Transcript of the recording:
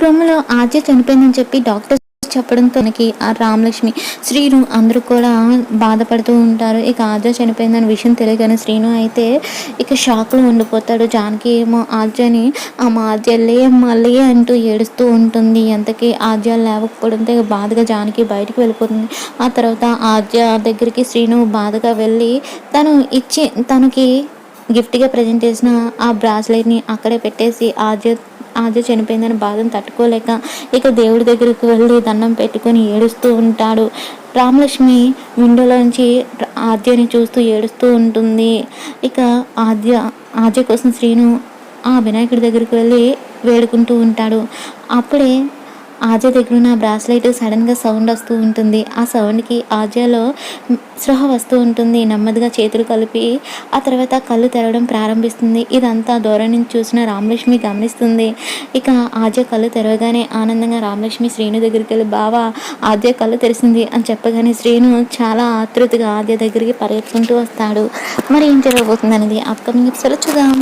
ప్రోమోలో ఆద్య చనిపోయిందని చెప్పి డాక్టర్ చెప్పడంతో మనకి ఆ రామలక్ష్మి శ్రీను అందరూ కూడా బాధపడుతూ ఉంటారు. ఇక ఆద్య చనిపోయిందని విషయం తెలియగానే శ్రీను అయితే ఇక షాక్లో ఉండిపోతాడు. జానకి ఏమో ఆద్యని ఆ ఆద్య మళ్ళీ అంటూ ఏడుస్తూ ఉంటుంది. ఎంతకీ ఆద్య లేవకపోవడంతో ఇక బాధగా జానకి బయటికి వెళ్ళిపోతుంది. ఆ తర్వాత ఆద్య దగ్గరికి శ్రీను బాధగా వెళ్ళి తను ఇచ్చి తనకి గిఫ్ట్గా ప్రజెంట్ చేసిన ఆ బ్రాస్లెట్ని అక్కడే పెట్టేసి ఆద్య ఆద్య చనిపోయిందని బాధను తట్టుకోలేక ఇక దేవుడి దగ్గరికి వెళ్ళి దండం పెట్టుకొని ఏడుస్తూ ఉంటాడు. రామలక్ష్మి విండోలోంచి ఆద్యని చూస్తూ ఏడుస్తూ ఉంటుంది. ఇక ఆద్య ఆద్య కోసం శ్రీను ఆ వినాయకుడి దగ్గరికి వెళ్ళి వేడుకుంటూ ఉంటాడు. అప్పుడే ఆద్య దగ్గర నా బ్రాస్లెట్ సడన్గా సౌండ్ వస్తూ ఉంటుంది. ఆ సౌండ్కి ఆద్యలో స్పృహ వస్తూ ఉంటుంది. నెమ్మదిగా చేతులు కలిపి ఆ తర్వాత కళ్ళు తెరవడం ప్రారంభిస్తుంది. ఇదంతా దూరం నుంచి చూసిన రామలక్ష్మి గమనిస్తుంది. ఇక ఆద్య కళ్ళు తెరవగానే ఆనందంగా రామలక్ష్మి శ్రీను దగ్గరికి వెళ్ళి బావా ఆద్య కళ్ళు తెరిసింది అని చెప్పగానే శ్రీను చాలా ఆతృతగా ఆద్య దగ్గరికి పరిగెత్తుకుంటూ వస్తాడు. మరి ఏం జరగబోతుంది అనేది అప్కమింగ్ ఎపిసోడ్ చూద్దాం.